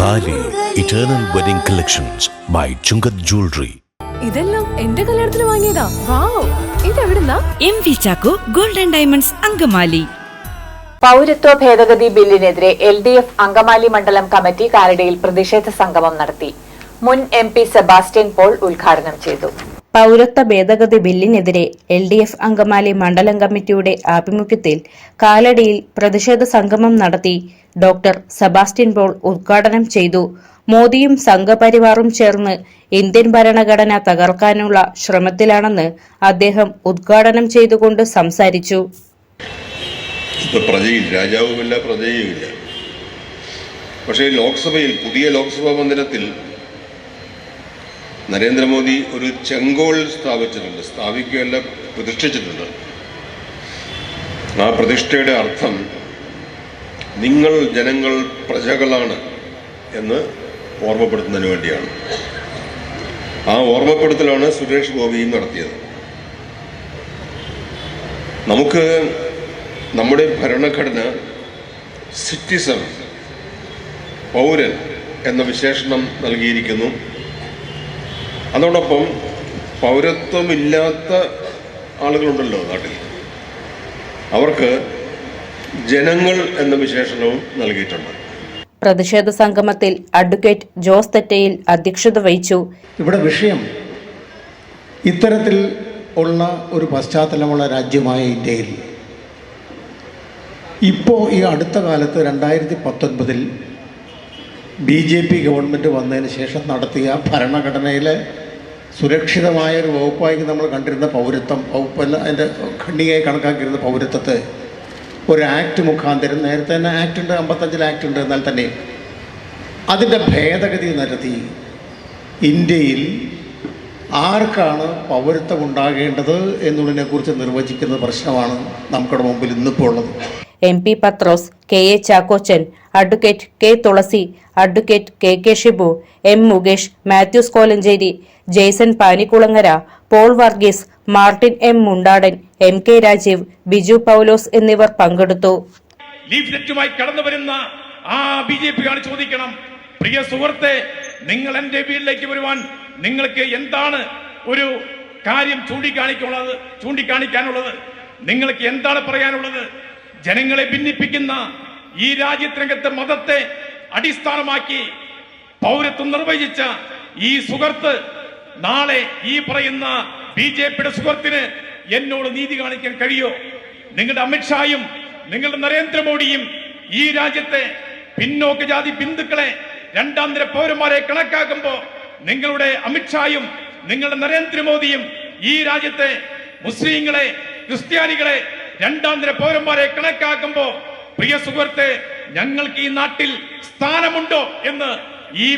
Thali eternal wedding collections by Chungath jewellery ഇതെല്ലാം എന്റെ കല്യാണത്തിന് വാങ്ങിയതാ. Wow. ഇതെവിടുന്നാ? M V Chacko golden diamonds Angamaly. പൗരത്വ ഭേദഗതി ബില്ലിനെതിരെ എൽ ഡി എഫ് അങ്കമാലി മണ്ഡലം കമ്മിറ്റി കാലടിയിൽ പ്രതിഷേധ സംഗമം നടത്തി. മുൻ എം പി സെബാസ്റ്റ്യൻ പോൾ ഉദ്ഘാടനം ചെയ്തു. പൗരത്വ ഭേദഗതി ബില്ലിനെതിരെ എൽ ഡി എഫ് അങ്കമാലി മണ്ഡലം കമ്മിറ്റിയുടെ ആഭിമുഖ്യത്തിൽ കാലടിയിൽ പ്രതിഷേധ സംഗമം നടത്തി ഡോക്ടർ സെബാസ്റ്റ്യൻ പോൾ ഉദ്ഘാടനം ചെയ്തു. മോദിയും സംഘപരിവാറും ചേർന്ന് ഇന്ത്യൻ ഭരണഘടന തകർക്കാനുള്ള ശ്രമത്തിലാണെന്ന് അദ്ദേഹം ഉദ്ഘാടനം ചെയ്തുകൊണ്ട് സംസാരിച്ചു. രാജാവുമില്ല പ്രജയുമില്ല. പക്ഷേ ലോക്സഭയിൽ പുതിയ ലോക്സഭാ മന്ദിരത്തിൽ നരേന്ദ്രമോദി ഒരു ചെങ്കോൾ സ്ഥാപിച്ചിട്ടുണ്ട് സ്ഥാപിക്കുകയല്ല പ്രതിഷ്ഠിച്ചിട്ടുണ്ട്. ആ പ്രതിഷ്ഠയുടെ അർത്ഥം നിങ്ങൾ ജനങ്ങൾ പ്രജകളാണ് എന്ന് ഓർമ്മപ്പെടുത്തുന്നതിന് വേണ്ടിയാണ്. ആ ഓർമ്മപ്പെടുത്തലാണ് സുരേഷ് ഗോപിയും നടത്തിയത്. നമുക്ക് നമ്മുടെ ഭരണഘടന സിറ്റിസൺ പൗരൻ എന്ന വിശേഷണം നൽകിയിരിക്കുന്നു. അതോടൊപ്പം പൗരത്വമില്ലാത്ത ആളുകളുണ്ടല്ലോ നാട്ടിൽ. അവർക്ക് ജനങ്ങൾ എന്ന വിശേഷണവും നൽകിയിട്ടുണ്ട്. പ്രതിഷേധ സംഗമത്തിൽ അഡ്വക്കേറ്റ് ജോസ് തെറ്റയിൽ അധ്യക്ഷത വഹിച്ചു. ഇവിടെ വിഷയം ഇത്തരത്തിൽ ഉള്ള ഒരു പശ്ചാത്തലമുള്ള രാജ്യമായ ഇന്ത്യയിൽ. ഇപ്പോൾ ഈ അടുത്ത കാലത്ത് രണ്ടായിരത്തി പത്തൊൻപതിൽ ബി ജെ പി ഗവൺമെന്റ് വന്നതിന് ശേഷം നടത്തിയ ഭരണഘടനയിലെ സുരക്ഷിതമായ ഒരു വകുപ്പായി നമ്മൾ കണ്ടിരുന്ന പൗരത്വം വകുപ്പല്ല അതിന്റെ ഖണ്ഡികയായി കണക്കാക്കിയിരുന്ന പൗരത്വത്തെ ഒരു ആക്ട് മുഖാന്തരം നേരത്തെ തന്നെ ആക്ട് ഉണ്ട് അമ്പത്തഞ്ചിൽ ആക്ട് ഉണ്ട് എന്നാൽ തന്നെ അതിന്റെ ഭേദഗതി നടത്തി ഇന്ത്യയിൽ ആർക്കാണ് പൗരത്വം ഉണ്ടാകേണ്ടത് എന്നുള്ളതിനെക്കുറിച്ച് നിർവചിക്കുന്ന പ്രശ്നമാണ് നമുക്കിവിടെ മുമ്പിൽ ഇന്നിപ്പോൾ ഉള്ളത്. M P Pathrose K A Chackochan advocate K Thulasi advocate K K Shibu M Mukesh Mathews Kolenchery Jaison Panikkulangara Paul Varghese Martin M Mundadan M K Rajeev Biju Paulose എന്നിവർ പങ്കെടുത്തു. കടന്നു വരുന്ന ആ ചോദിക്കണം. പ്രിയ സുഹൃത്തെ നിങ്ങൾ എന്റെ വീട്ടിലേക്ക് വരുവാൻ നിങ്ങൾക്ക് എന്താണ് ഒരു കാര്യം ചൂണ്ടിക്കാണിക്കുള്ളത് ചൂണ്ടിക്കാണിക്കാനുള്ളത്? നിങ്ങൾക്ക് എന്താണ് പറയാനുള്ളത്? ജനങ്ങളെ ഭിന്നിപ്പിക്കുന്ന ഈ രാജ്യത്തിനകത്ത് മതത്തെ അടിസ്ഥാനമാക്കി പൗരത്വം നിർവചിച്ച ഈ സുഹൃത്ത് നാളെ ഈ പറയുന്ന ബി ജെ പിയുടെ സുഹൃത്തിന് എന്നോട് നീതി കാണിക്കാൻ കഴിയോ? നിങ്ങളുടെ അമിത്ഷായും നിങ്ങളുടെ നരേന്ദ്രമോദിയും ഈ രാജ്യത്തെ പിന്നോക്ക ജാതി ബിന്ദുക്കളെ രണ്ടാം നിര പൗരന്മാരെ കണക്കാക്കുമ്പോൾ നിങ്ങളുടെ അമിത്ഷായും നിങ്ങളുടെ നരേന്ദ്രമോദിയും ഈ രാജ്യത്തെ മുസ്ലിങ്ങളെ ക്രിസ്ത്യാനികളെ രണ്ടാം നിര പൗരന്മാരെ കണക്കാക്കുമ്പോ പ്രിയ സുഹൃത്തെ ഞങ്ങൾക്ക് ഈ നാട്ടിൽ സ്ഥാനമുണ്ടോ എന്ന് ഈ